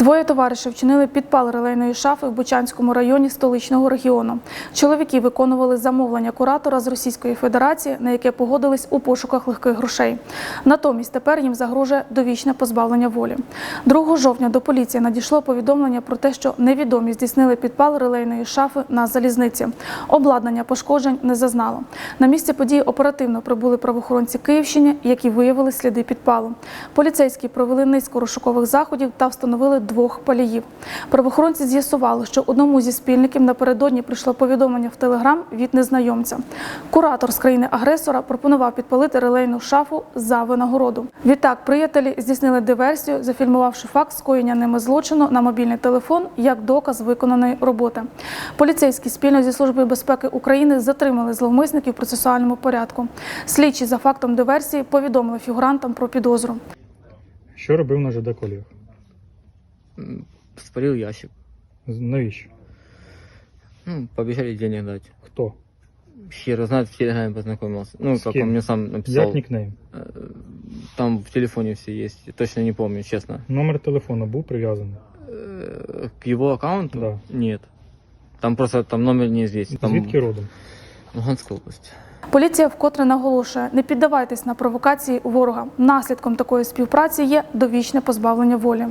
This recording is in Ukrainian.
Двоє товаришів вчинили підпал релейної шафи в Бучанському районі столичного регіону. Чоловіки виконували замовлення куратора з Російської Федерації, на яке погодились у пошуках легких грошей. Натомість тепер їм загрожує довічне позбавлення волі. 2 жовтня до поліції надійшло повідомлення про те, що невідомі здійснили підпал релейної шафи на залізниці. Обладнання пошкоджень не зазнало. На місце події оперативно прибули правоохоронці Київщини, які виявили сліди підпалу. Поліцейські провели низку розшукових заходів та встановили двох паліїв. Правоохоронці з'ясували, що одному зі спільників напередодні прийшло повідомлення в телеграм від незнайомця. Куратор з країни-агресора пропонував підпалити релейну шафу за винагороду. Відтак приятелі здійснили диверсію, зафільмувавши факт скоєння ними злочину на мобільний телефон як доказ виконаної роботи. Поліцейські спільно зі службою безпеки України затримали зловмисників в процесуальному порядку. Слідчі за фактом диверсії повідомили фігурантам про підозру. Що робив на ЖД Колів? Спалил ящик. Навіщо? Ну, пообещали денег дать. Хто? Хер знает, в Телеграме познакомился. Ну, С как кем? он мне сам написал. Як нікнейм? Там в телефоне все есть. Я Точно не помню, честно. Номер телефону був прив'язаний. Э, К его аккаунту? Да. Нет. Там просто там номер неизвестен. Там Звідки родом? Луганская область. Поліція вкотре наголошує: не піддавайтесь на провокації ворога. Наслідком такої співпраці є довічне позбавлення волі.